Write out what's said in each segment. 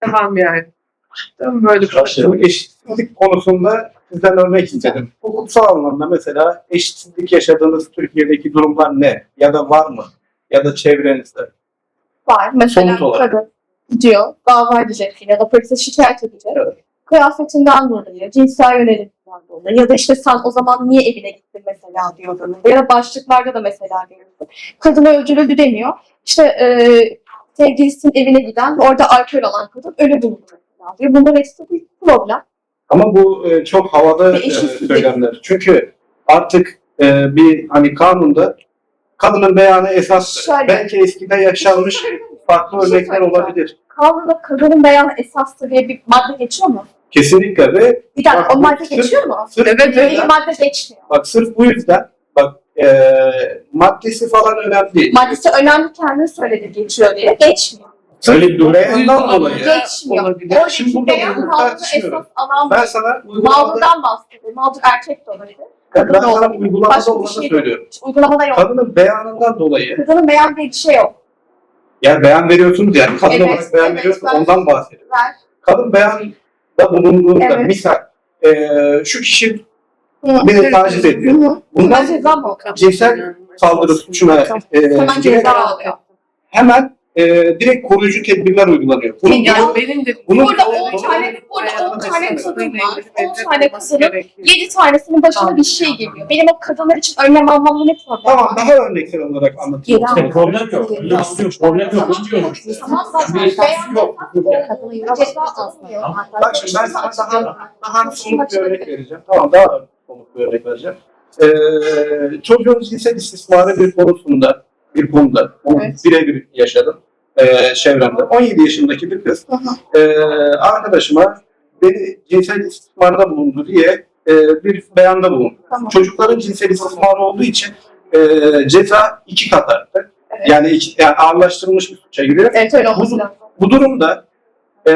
Tamam yani. Tamam böyle bir şey. Bu eşitsizlik konusunda sizden örnek istedim. Hukuksal anlamda mesela eşitsizlik yaşadığınız Türkiye'deki durumlar ne? Ya da var mı? Ya da çevrenizde. Var. Mesela Somut olarak. kadın gidiyor, dava edecek ya da polise şikayet edecek. Kıyafetinden dolayı, cinsel yöneliminden dolayı ya da işte sen o zaman niye evine gittin mesela diyor durumda. Ya da başlıklarda da mesela görüyorsun. Kadına öldürüldü deniyor. İşte e, sevgilisinin evine giden ve orada alkol alan kadın ölü bulundu mesela diyor. Bunlar ekstra bir problem. Ama bu e, çok havada e, söylemler. Çünkü artık e, bir hani kanunda kadının beyanı esas Şöyle. belki eskiden yaşanmış farklı şey örnekler olabilir. Kanunda kadının beyanı esastır diye bir madde geçiyor mu? Kesinlikle ve Bir dakika o madde geçiyor mu? sırf Evet, bir madde geçmiyor. Bak sırf bu yüzden e, maddesi falan önemli değil. Maddesi önemli kendini söyledi geçiyor diye. Geçmiyor. Öyle bir beyandan Uygun dolayı. Geçmiyor. olabilir. Şimdi burada beyan bunu tartışmıyorum. alan Ben sana uygulamada, mağdurdan bahsediyor. Mağdur erkek de olabilir. ben sana uygulamada Başka bir olanı şey de söylüyorum. Hiç uygulamada yok. Kadının beyanından dolayı Kadının beğendiği bir şey yok. yani beyan veriyorsunuz yani kadın Evet, olarak beyan evet, veriyorsunuz ben- ondan bahsediyorum. Ver. Kadın beyanda bulunduğunda Evet. misal e, şu kişi. Beni taciz ediyor. Bundan ceza mı cinsel saldırı suçuna e, Hemen direkt- ceza alıyor. hemen e, direkt koruyucu tedbirler uygulanıyor. Bunun, Yani Yani benim de Bunun- Burada bunun- 10 tane, burada 10 tane kadın var. böyle 10 tane gerekiyor. 7 tanesinin başına bir şey geliyor. Benim o kadınlar için önlem almamda ne problem Tamam daha örneksel olarak anlatayım. İşte problem yok. Şey yok. Problem yok. Onu diyorum işte. Tamam zaten beyan yok. Bak şimdi ben sana daha, daha somut bir örnek vereceğim. Tamam daha bir örnek vereceğim. Ee, çocuğun cinsel istismarı bir konusunda, bir konuda, onu Evet. birebir yaşadım ee, çevremde. 17 yaşındaki bir kız ee, arkadaşıma beni cinsel istismarda bulundu diye e, bir beyanda bulundu. Tamam. Çocukların cinsel istismarı olduğu için e, ceza iki kat arttı. Evet. Yani, iki, yani ağırlaştırılmış bir suça giriyor. Evet öyle lazım. Bu durumda e,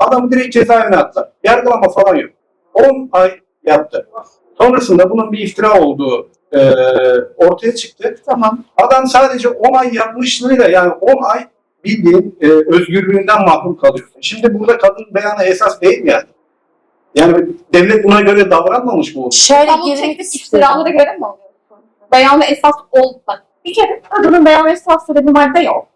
adamı direkt cezaevine attılar. Yargılama falan yok. 10 ay yattı. Sonrasında bunun bir iftira olduğu e, ortaya çıktı. Tamam. Adam sadece 10 ay yapmışlığıyla yani 10 ay bildiğin e, özgürlüğünden mahrum kalıyorsun. Şimdi burada kadın beyanı esas değil mi yani? Yani devlet buna göre davranmamış mı? Şöyle girmek teklif istiyorum. iftiralara göre mi alıyorsun? Beyanı esas ol. Bak bir kere kadının beyanı esas diye bir madde yok.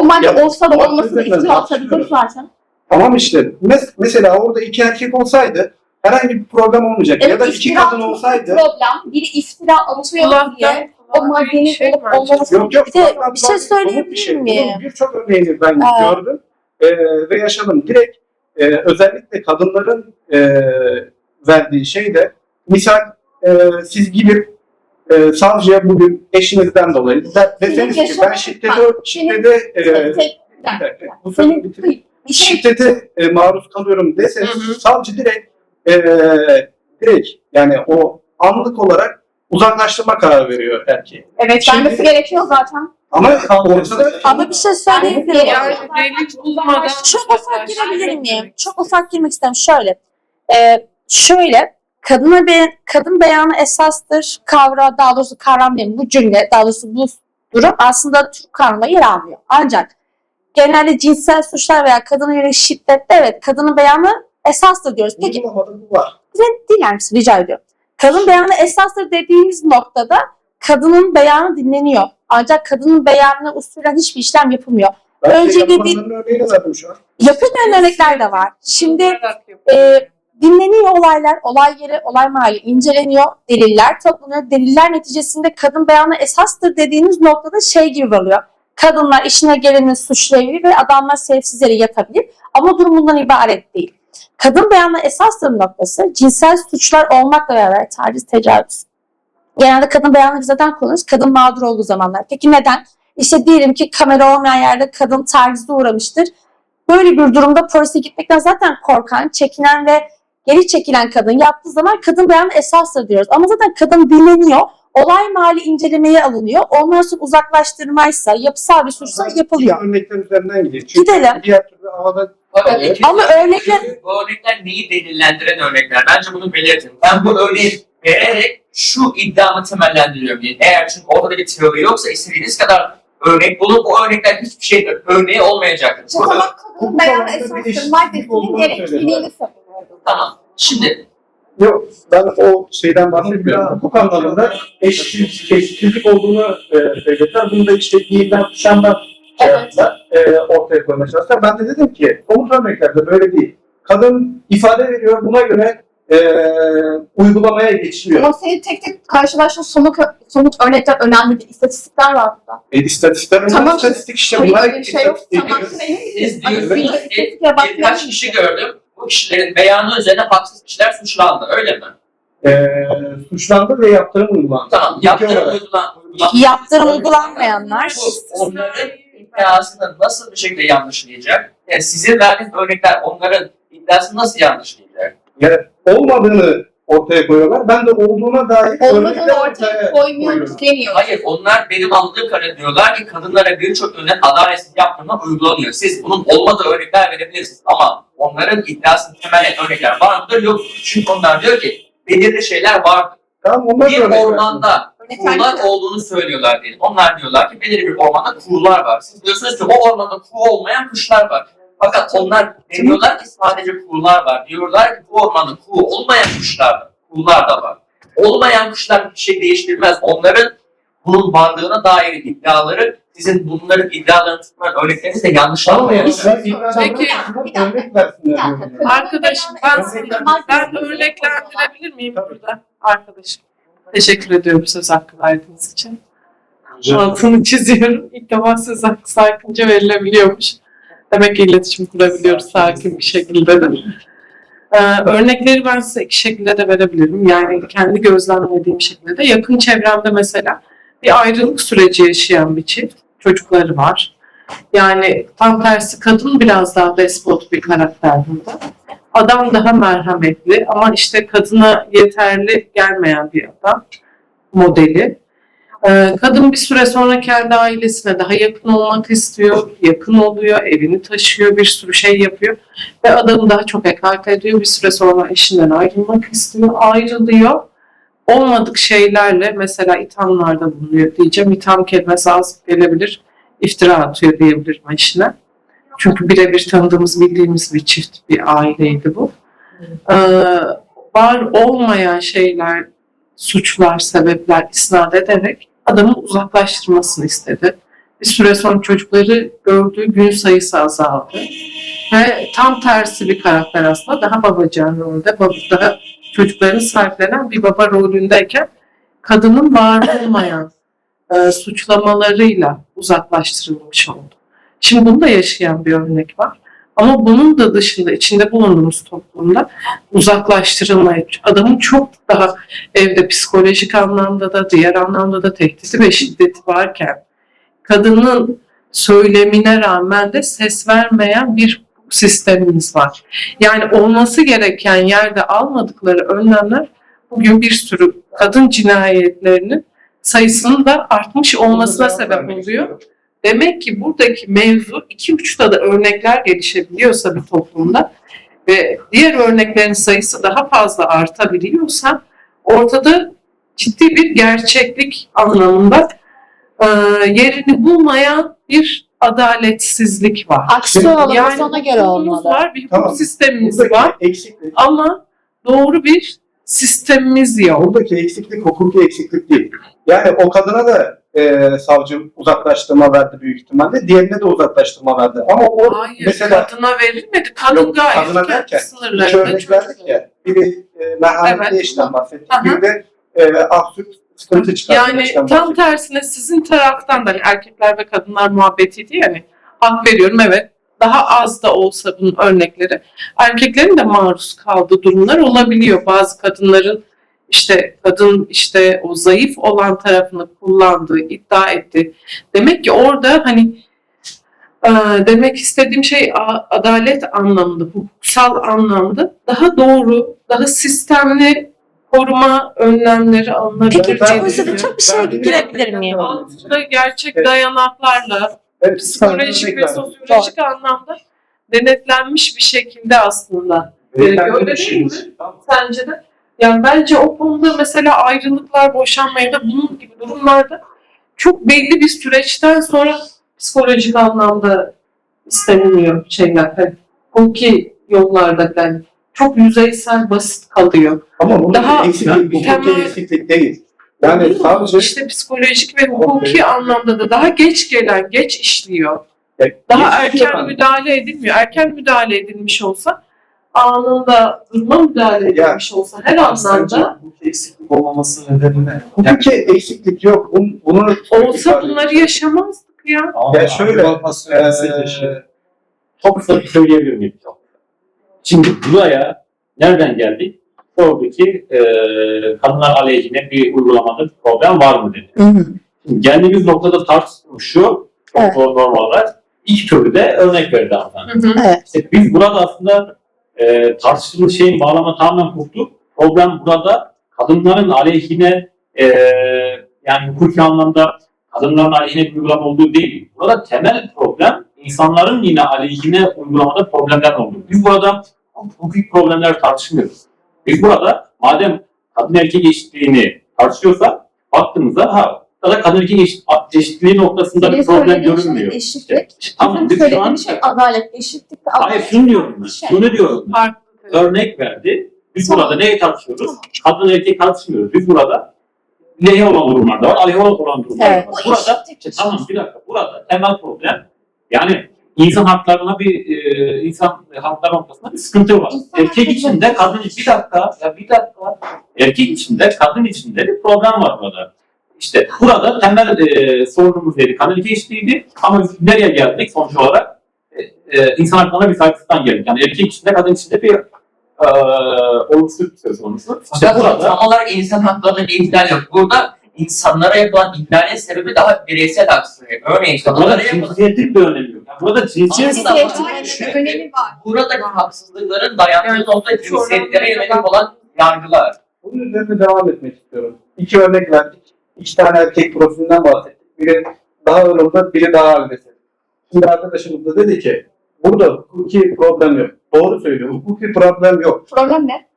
O madde Ya, olsa da bak, olmasa da üzerinden iftira atabilir zaten. Tamam işte. Mes- mesela orada iki erkek olsaydı herhangi bir problem olmayacak. ya da iki iftira kadın olsaydı Problem. Biri iftira atıyor diye o maddenin şey olup olmaması Yok yok. Bir de bir şey söyleyebilir bir şey. miyim? Birçok örneğini ben Aa. gördüm e, ve yaşadım. Direkt e, özellikle kadınların e, verdiği şey de misal e, siz gidip e, savcıya bugün eşinizden dolayı de- deseniz ki ben şiddete, şiddete e, bu Senin şey şiddete e, maruz kalıyorum deseniz savcı direkt e, direkt yani o anlık olarak uzaklaştırma kararı veriyor erkeği. evet Şimdi- vermesi gerekiyor zaten. Ama ortada Ama bir şey? Yani delik bulmadan Çok ufak girebilir miyim? Çok ufak girmek isterim. Şöyle. Ee, şöyle. Kadına be, kadın beyanı esastır kavra, daha doğrusu kavram değil. Bu cümle, daha doğrusu bu durum aslında Türk kanununa yer almıyor. Ancak genelde cinsel suçlar veya kadına yönelik şiddette evet kadının beyanı esastır diyoruz. Peki bu var. dinler misin rica ediyorum. Kadın beyanı esastır dediğimiz noktada kadının beyanı dinleniyor. Ancak kadının beyanına usulen hiçbir işlem yapılmıyor. Ben Önce bir- yapılanların örneğini verdim şu an. Yapılmayan örnekler de var. Şimdi e, dinleniyor olaylar, olay yeri, olay mahalli inceleniyor, deliller toplanıyor. Deliller neticesinde kadın beyanı esastır dediğiniz noktada şey gibi oluyor. Kadınlar işine gelenin suçlayabilir ve adamlar sevsiz yere yatabilir. Ama durum bundan ibaret değil. Kadın beyanı esastır noktası cinsel suçlar olmakla beraber taciz, tecavüz. Genelde kadın beyanı biz neden kullanırız? Kadın mağdur olduğu zamanlar. Peki neden? İşte diyelim ki kamera olmayan yerde kadın tacize uğramıştır. Böyle bir durumda polise gitmekten zaten korkan, çekinen ve geri çekilen kadın yaptığı zaman kadın beyanı esastır diyoruz. Ama zaten kadın dinleniyor. Olay mahalli incelemeye alınıyor. Ondan sonra uzaklaştırmaysa, yapısal bir suçsa yapılıyor. Örnekler üzerinden gidiyor. Çünkü Gidelim. diğer türlü havada Fakat Evet. Ama örnekler- Bu örnekler neyi delillendiren örnekler? Bence bunu belirtin. Ben bu örneği vererek şu iddiamı temellendiriyorum. Yani eğer çünkü ortada bir teori yoksa istediğiniz kadar örnek bulup o örnekler hiçbir şey örneği olmayacaktır. Hukuk beyanı alanında bir esastır maddesinin gerekliliğini savunuyordu. Tamam. Şimdi Yok ben o şeyden bahsetmiyorum. Hukuk anlamında eşit, eşitsizlik olduğunu e, söylediler. Bunu da işte giyimden kuşandan şey Evet. yaptılar, e, ortaya koymaya çalıştılar. Ben de dedim ki somut örneklerde böyle değil. Kadın ifade veriyor buna göre e, uygulamaya geçiliyor. Ama senin tek tek karşılaştığın somut, somut örnekler önemli değil. İstatistikler var burada. E, istatistikler bunlar Tamam. istatistik işte Hayır, öyle bir şey yok. istatistik sen emin bir bakmaya birkaç kişi gördüm. Bu kişilerin beyanı üzerine haksız kişiler suçlandı. Öyle mi? E, suçlandı ve yaptırım uygulandı. Tamam. Yaptırım olarak. uygulan. Yaptırım uygulanmayanlar Bu onların iddiasını nasıl bir şekilde yanlışlayacak? Yani sizin verdiğiniz örnekler onların iddiasını nasıl yanlışlayacak? Yani olmadığını ortaya koyuyorlar. Ben de olduğuna dair Olmadığını örnekler ortaya koymuyoruz demiyor. Hayır, onlar benim anladığım kadarıyla diyorlar ki kadınlara birçok örnek adaletsiz yaptırma uygulanıyor. Siz bunun olmadığı örnekler verebilirsiniz ama onların iddiasını temel örnekler var mıdır yok. Çünkü onlar diyor ki belirli şeyler var. Tamam onlar Bir ormanda kuğular olduğunu söylüyorlar diyelim. Onlar diyorlar ki belirli bir ormanda kuğular var. Siz diyorsunuz ki o ormanda kuğu olmayan kuşlar var. Fakat onlar demiyorlar ki sadece kuğular var. Diyorlar ki bu ormanda kuğu olmayan kuşlar var. Kuğular da var. Olmayan kuşlar bir şey değiştirmez. Onların bunun varlığına dair iddiaları sizin bunların iddialarını tutmayan örnekleriniz de yanlış iddialarına Peki. örnek versinler. Arkadaşım ben, ben örneklendirebilir miyim burada? Arkadaşım. Teşekkür ediyorum söz hakkı verdiğiniz için. Altını çiziyorum. İlk defa söz hakkı sakince verilebiliyormuş. Demek ki iletişim kurabiliyoruz sakin bir şekilde de. Ee, örnekleri ben size iki şekilde de verebilirim. Yani kendi gözlemlediğim şekilde de. Yakın çevremde mesela bir ayrılık süreci yaşayan bir çift. Çocukları var. Yani tam tersi kadın biraz daha despot bir karakter burada. Adam daha merhametli ama işte kadına yeterli gelmeyen bir adam modeli. Ee, kadın bir süre sonra kendi ailesine daha yakın olmak istiyor, yakın oluyor, evini taşıyor, bir sürü şey yapıyor ve adamı daha çok ekarte ediyor. Bir süre sonra eşinden ayrılmak istiyor, ayrılıyor. Olmadık şeylerle mesela ithamlarda bulunuyor diyeceğim. İtham kelimesi az gelebilir, iftira atıyor diyebilirim eşine. Çünkü birebir tanıdığımız, bildiğimiz bir çift, bir aileydi bu. Ee, var olmayan şeyler, suçlar, sebepler isnat ederek adamı uzaklaştırmasını istedi. Bir süre sonra çocukları gördüğü gün sayısı azaldı. Ve tam tersi bir karakter aslında. Daha babacan rolde, baba, daha çocuklarını sahiplenen bir baba rolündeyken kadının var olmayan e, suçlamalarıyla uzaklaştırılmış oldu. Şimdi bunu da yaşayan bir örnek var. Ama bunun da dışında içinde bulunduğumuz toplumda uzaklaştırılmaya, adamın çok daha evde psikolojik anlamda da diğer anlamda da tehdidi ve şiddeti varken kadının söylemine rağmen de ses vermeyen bir sistemimiz var. Yani olması gereken yerde almadıkları önlemler bugün bir sürü kadın cinayetlerinin sayısının da artmış olmasına sebep oluyor. Demek ki buradaki mevzu iki uçta da örnekler gelişebiliyorsa bir toplumda ve diğer örneklerin sayısı daha fazla artabiliyorsa ortada ciddi bir gerçeklik anlamında e, yerini bulmayan bir adaletsizlik var. aksi olalım Yani sana göre olmalı. var, bir hukuk Tamam. sistemimiz Buradaki var eksiklik, ama doğru bir sistemimiz yok. buradaki eksiklik hukuki eksiklik değil. Yani o kadına da e, savcı uzaklaştırma verdi büyük ihtimalle. Diğerine de uzaklaştırma verdi. Ama o Hayır, mesela kadına verilmedi. Kadın Yok, gayet kadına derken, iki örnek verdik ya. Biri e, merhametli Evet. eşten bahsettik. Aha. Biri de e, absürt sıkıntı çıkartan Yani tam bahsettik. tersine sizin taraftan da hani erkekler ve kadınlar muhabbetiydi yani hak veriyorum evet daha az da olsa bunun örnekleri erkeklerin de maruz kaldığı durumlar olabiliyor. Bazı kadınların işte kadın işte o zayıf olan tarafını kullandığı iddia etti. Demek ki orada hani e, demek istediğim şey adalet anlamında, hukuksal anlamda daha doğru, daha sistemli koruma önlemleri alınabilir. Peki, Ben- çok özür çok bir ben- girebilir miyim? Altında gerçek Evet. dayanaklarla Evet, psikolojik ve sosyolojik anlamda denetlenmiş bir şekilde aslında. verdim. Öyle değil mi? Sence de? Yani bence o konuda mesela ayrılıklar, boşanmaya da bunun gibi durumlarda çok belli bir süreçten sonra psikolojik anlamda isteniliyor şeyler. Hani hukuki yollarda yani çok yüzeysel basit kalıyor. Ama bu Daha eksiklik, hukuki temel- eksiklik değil. Yani Değil sadece işte psikolojik ve hukuki Okey. anlamda da daha geç gelen, geç işliyor. Ya, Daha geçiş erken müdahale edilmiyor. Erken müdahale edilmiş olsa anında duruma müdahale edilmiş olsa her anlamda bu eksiklik olmaması nedeni ne? Hukuki eksiklik yok. Bun- Bunu olsa bunları yaşamazdık ya. Ya şöyle, Eee, Çok kısa bir söyleyebilir miyim? Şimdi buraya nereden geldik? Sordu ki e, kadınlar aleyhine bir uygulamada bir problem var mı dedi. Şimdi geldiğimiz noktada tartışılmış şu, Evet. normal olarak iki türlü de örnek verdi hanımefendi. İşte biz burada aslında e, tartıştığımız şeyin bağlama tamamen koptu. Problem burada kadınların aleyhine e, yani hukuki anlamda kadınların aleyhine bir uygulama olduğu değil. Burada temel problem insanların yine aleyhine uygulamada problemler olduğu. Biz burada hukuki problemler tartışmıyoruz. Biz burada madem kadın erkek eşitliğini tartışıyorsak baktığımızda ha burada kadın erkek eşit, eşitliği noktasında bir problem şey görünmüyor. eşitlik. İşte tamam biz şu an şey adalet, eşitlik adalet. Hayır şunu diyorum ben. Şey. Şunu diyorum ben. Örnek verdi. Biz Tamam. burada neyi tartışıyoruz? Kadın erkek tartışmıyoruz. Biz burada lehine olan durumlar da var, aleyhine olan durumlar Evet. da var. Burada, işte, tamam bir dakika. Burada temel problem yani insan haklarına bir e, insan hakları noktasında bir sıkıntı var. İnsan erkek hakları- içinde kadın bir dakika ya bir dakika erkek içinde kadın içinde bir problem var burada. İşte burada temel e, sorunumuz neydi? Kadın erkek eşitliğiydi ama biz nereye geldik sonuç olarak? E, e, insan haklarına bir saygısızlıktan geldik. Yani erkek içinde kadın içinde bir e, olumsuzluk söz konusu. İşte Fakat burada tam olarak insan haklarının bir ihlal yok. Burada insanlara yapılan ihlalin sebebi daha bireysel haksızlık. Örneğin işte burada cinsiyetin bir önemi yok. Yani burada cinsiyet var. önemi var. buradaki haksızlıklara dayandığı nokta cinsiyetlere yönelik olan yargılar. Bunun üzerine devam etmek istiyorum. İki örnek verdik. İki tane erkek profilinden bahsettik. Biri daha ılımlı, biri daha agresif. Şimdi arkadaşımız da dedi ki burada hukuki problem yok. Doğru söylüyor. Hukuki problem yok. Problem ne?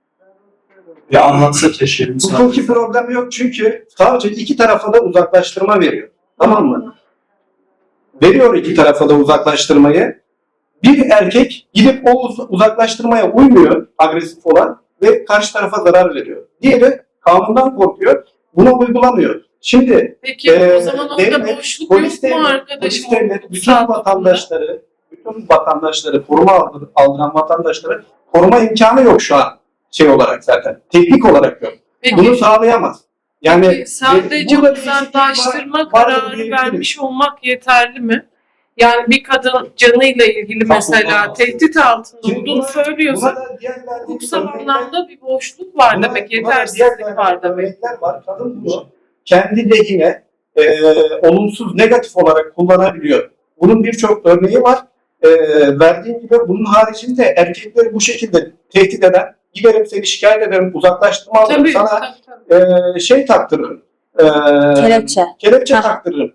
Ya anlatsa keşke. Hukuki problem yok çünkü sadece iki tarafa da uzaklaştırma veriyor. Tamam mı? Veriyor iki tarafa da uzaklaştırmayı. Bir erkek gidip o uz- uzaklaştırmaya uymuyor agresif olan ve karşı tarafa zarar veriyor. Diğeri kanundan korkuyor, bunu uygulamıyor. Şimdi Peki Ee, o zaman orada devlet, boşluk polis yok mu devlet, arkadaşım? polis devlet, bütün Hukuksal vatandaşları, bütün vatandaşları, koruma aldır- aldıran vatandaşları koruma imkanı yok şu an şey olarak zaten. Teknik olarak yok. Peki, Bunu sağlayamaz. Yani peki sadece eksiklik uzaklaştırma kararı vermiş olmak yeterli mi? Yani bir kadın canıyla ilgili mesela olmaz. tehdit altında Şimdi olduğunu buna- söylüyorsa hukuksal anlamda bir boşluk var buna- demek, yetersizlik var demek. var. Kadın bunu kendi lehine e, olumsuz, negatif olarak kullanabiliyor. Bunun birçok örneği var. E, verdiğim gibi bunun haricinde erkekleri bu şekilde tehdit eden, giderim seni şikayet ederim, uzaklaştırma alırım, Tabii, sana tabii, tabii. e, şey taktırırım. E, Kelepçe. Kelepçe Aha. taktırırım.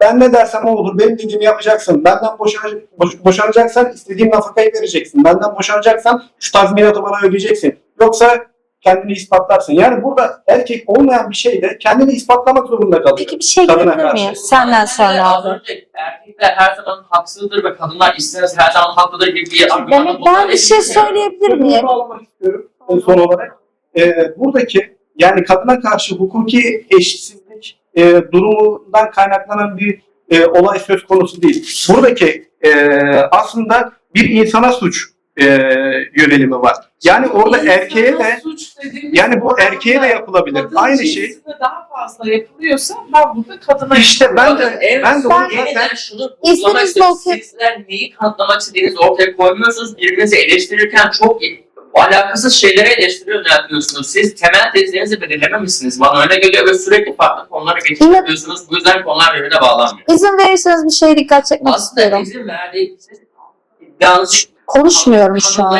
Ben ne dersem o olur. Benim dediğimi yapacaksın. Benden boşan, boş- boşanacaksan istediğim nafakayı vereceksin. Benden boşanacaksan şu tazminatı bana ödeyeceksin. Yoksa kendini ispatlarsın. Yani burada erkek olmayan bir şeyde kendini ispatlamak zorunda kalıyor. Peki bir şey karşı. miyim? Senden sonra Az abi. önce erkekler her zaman haksızdır ve kadınlar istemez her zaman haklıdır gibi bir argümanla Demek ben bir şey söyleyebilir miyim? Sözümü bağlamak istiyorum e, son olarak. E, buradaki yani kadına karşı hukuki eşitsizlik e, durumundan kaynaklanan bir e, olay söz konusu değil. Buradaki e, aslında bir insana suç e, yönelimi var. Yani orada erkeğe de suç dediğimiz yani bu erkeğe de yapılabilir. kadın Aynı şey. cinsine daha fazla yapılıyorsa ben burada kadına İşte ben de Evet, ben de onu yeniden zaten şunu vurgulamak istiyorum. Sizler neyi kanıtlamak istediğinizi ortaya koymuyorsunuz. Birbirinizi eleştirirken çok alakasız şeylere eleştiri yöneltiyorsunuz. Siz temel tezlerinizi belirlememişsiniz. Bana öyle geliyor ve sürekli farklı konulara geçiş Evet. yapıyorsunuz. Bu yüzden konular birbirine bağlanmıyor. İzin verirseniz bir şeye dikkat çekmek Aslında istiyorum. izin verdiğiniz iddianız Konuşmuyorum şu an.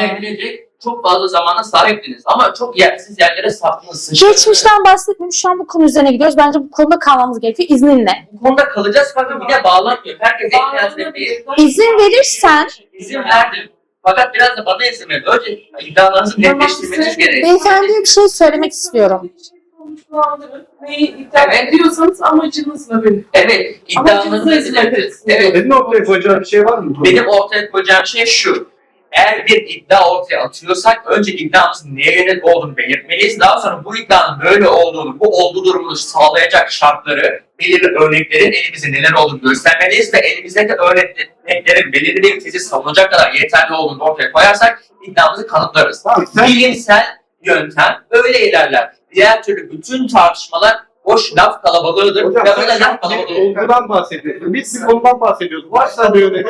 çok fazla zamana sahiptiniz. Ama çok yersiz yerlere saptınız. Geçmişten bahsetmiyorum. Şu an bu konu üzerine gidiyoruz. Bence bu konuda kalmamız gerekiyor. İzninle. Bu konuda kalacağız fakat bir de bağlanmıyor. Herkes ihtiyacına bir İzin verirsen izin verdim. Fakat biraz da bana izin verin. Önce iddialarınızı netleştirmeniz gerekiyor. beyefendiye bir şey söylemek istiyorum. sonuçlandırın. Neyi iddia Evet. ediyorsanız amacınızla belirtin. Evet, iddialarınızı Amacınızı belirtiriz. Evet, Senin ortaya koyacağın bir şey var mı? benim ortaya koyacağım şey şu. Eğer bir iddia ortaya atıyorsak önce iddiamızın neye yönelik olduğunu belirtmeliyiz. Daha sonra bu iddianın böyle olduğunu, bu olduğu durumunu sağlayacak şartları, belirli örneklerin elimizde neler olduğunu göstermeliyiz ve elimizdeki örneklerin belirli bir tezi savunacak kadar yeterli olduğunu ortaya koyarsak iddiamızı kanıtlarız. Bilimsel yöntem öyle ilerler. Diğer türlü bütün tartışmalar boş laf kalabalığıdır Hocam sen böyle laf kalabalığı olgudan bahsediyorsun. Biz bir konudan bahsediyoruz. Varsa bir yönelik.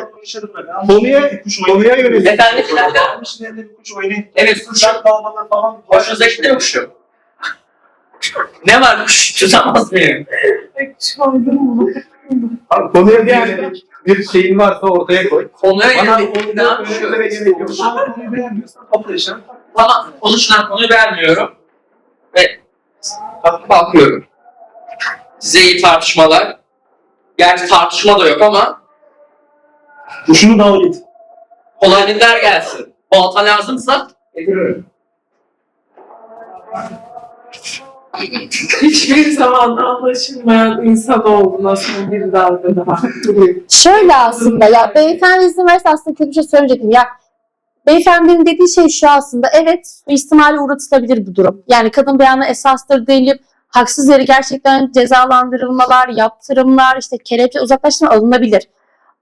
Konuya, konuya yönelik. Efendim, Evet kuşu. Hoşunuza gitti mi kuşu? Ne var kuş tutamaz mıyım? Abi, konuya yönelik bir şeyin varsa ortaya koy. Konuya yönelik yok. Ama konuyu beğenmiyorsan yaşam. Tamam konuşulan konuyu beğenmiyorum. Ve bakıyorum. Size iyi tartışmalar. Gerçi tartışma da yok ama Kuşunu dal git. kolaylıklar gelsin. Balta lazımsa getiriyorum. Hiçbir zaman anlaşılmayan insan olduğuna son bir dalga daha. Şöyle aslında ya beyefendi izin verirse aslında kötü bir şey söyleyecektim. Ya beyefendinin dediği şey şu aslında evet ihtimali uğratılabilir bu durum. Yani kadın beyanı esastır denilip haksız yere gerçekten cezalandırılmalar, yaptırımlar, işte kelepçe uzaklaştırma alınabilir.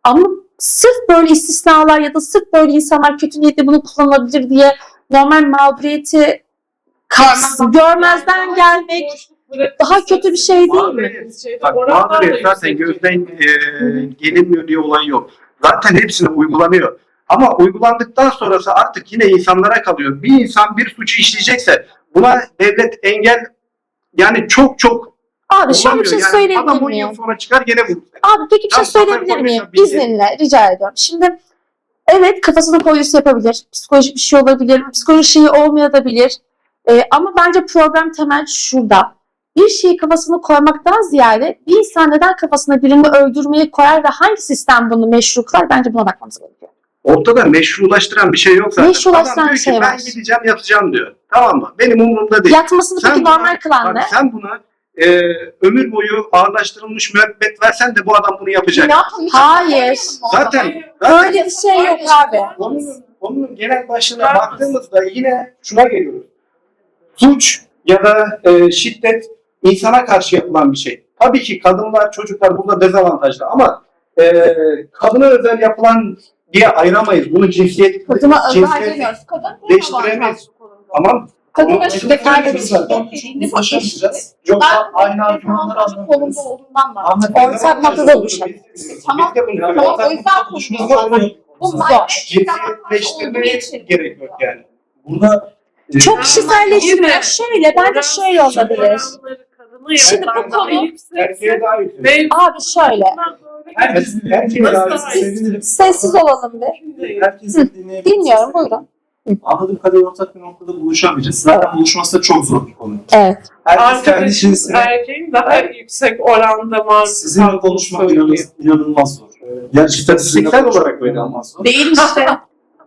Ama sırf böyle istisnalar ya da sırf böyle insanlar kötü niyetle bunu kullanabilir diye normal mağduriyeti görmezden gelmek daha kötü bir şey değil mi? Bak mağduriyet zaten gözden e, gelinmiyor diye olay yok. Zaten hepsine uygulanıyor. Ama uygulandıktan sonrası artık yine insanlara kalıyor. Bir insan bir suçu işleyecekse buna devlet engel yani çok çok Abi şöyle bir şey yani söyleyebilir Adam 10 miyim? yıl sonra çıkar gene vurur. Abi peki bir şey Tam söyleyebilir miyim? bildiğin. İzninle rica ediyorum. Şimdi evet kafasına koyusu yapabilir. Psikolojik bir şey olabilir. Psikolojik şeyi olmayabilir. Ee, ama bence problem temel şurada. Bir şeyi kafasına koymaktan ziyade bir insan neden kafasına birini öldürmeyi koyar ve hangi sistem bunu meşru kılar? Bence buna bakmamız gerekiyor. Ortada meşrulaştıran bir şey yok zaten. Meşrulaştıran Adam diyor bir şey ki, var. Ben gideceğim yatacağım diyor. Tamam mı? Benim umurumda değil. Yatmasını Sen peki buna- normal kılan ne? sen buna e, ömür boyu ağırlaştırılmış müebbet versen de bu adam bunu yapacak. Ne yapalım? Hayır. Zaten, zaten Öyle bir şey yok abi. Konunun, konunun genel başlığına baktığımızda yine şuna geliyoruz. Suç ya da e, şiddet insana karşı yapılan bir şey. Tabii ki kadınlar, çocuklar burada dezavantajlı ama e, kadına özel yapılan diye ayıramayız. Bunu cinsiyet, Kadına özel cinsiyet demiyoruz. Kadın değiştiremeyiz. Tamam. Kadına şiddet Zaten verdiğimiz uzlaşamayacağız. Yoksa aynı argümanları kolunda olduğundan. Ahmet Ortak noktada buluşalım. Tamam. Biz Tamam, o yüzden konuşmamız Bunlar Cinsiyetleştirmeye gerek yok yani. Burada e, Çok kişiselleştirme. Şöyle bence şöyle olabilir. Şimdi bu konu- Abi şöyle. Herkes herkes sevinirim. Sessiz olalım bir. Herkes dinleyebilir. Dinliyorum buyurun. Anladığım kadarıyla ortak bir noktada buluşamayacağız. Zaten buluşması da çok zor bir konu. Evet. Herkes kendi cinsine erkeğin daha yüksek oranda maruz sizinle konuşmak inanılmaz, inanılmaz zor. Yani İstatistiksel olarak böyle. inanılmaz zor. Değil işte.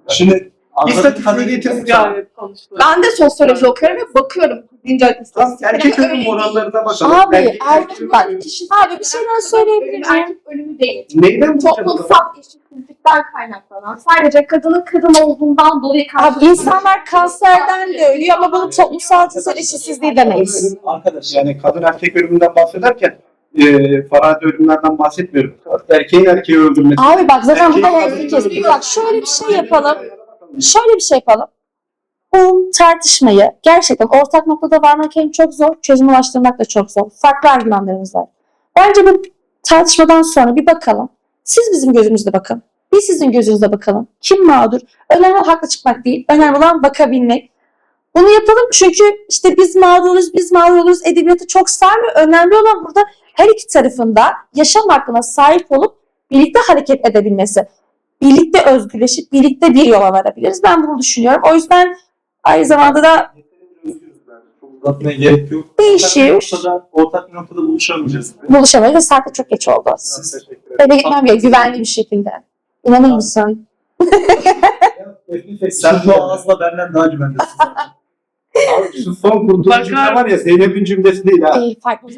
Şimdi İstatistiği. Gayet konuştular. Ben de sosyoloji okuyorum ve bakıyorum. Güncel Tamam, istatistiklere. erkek ölüm oranlarına bakalım. Abi Erkek- erkek bak. Abi bir şeyler söyleyebilir miyim? Erkek ölümü değil. Neyden? Toplumsal eşitsizlikler kaynaklanan, sadece kadının kadın olduğundan dolayı Abi insanlar kanserden de ölüyor ama bunu toplumsal cinsel eşitsizliği demeyiz. Arkadaş Yani kadın erkek ölümünden bahsederken e, farazi ölümlerden bahsetmiyorum. Erkeğin erkeği öldürmesi. Abi bak zaten bu da Erkeğin hepsi kadını kez. Bak şöyle bir şey yapalım. Şöyle bir şey yapalım. Bu tartışmayı gerçekten ortak noktada varmak hem çok zor, çözüm ulaştırmak da çok zor. Farklı argümanlarımız var. Bence bu tartışmadan sonra bir bakalım. Siz bizim gözümüzde bakın. Biz sizin gözünüzde bakalım. Kim mağdur? Önemli haklı çıkmak değil. Önemli olan bakabilmek. Bunu yapalım çünkü işte biz mağduruz, biz mağdur oluruz. Edebiyatı çok sarmıyor. Önemli olan burada her iki tarafında yaşam hakkına sahip olup birlikte hareket edebilmesi. Birlikte özgürleşip birlikte bir yola varabiliriz. Ben bunu düşünüyorum. O yüzden aynı zamanda da çok uzatmaya gerek yok. Değişir. Ortak bir noktada, ortak bir noktada buluşamayacağız. buluşamayız saat de çok geç oldu. Eve gitmem gerek güvenli bir şekilde. İnanır mısın? Sen bu ağızla benden daha güvendesin. Abi şu son kurduğun cümle var ya Zeynep'in cümlesi değil ha. Değil, farklı.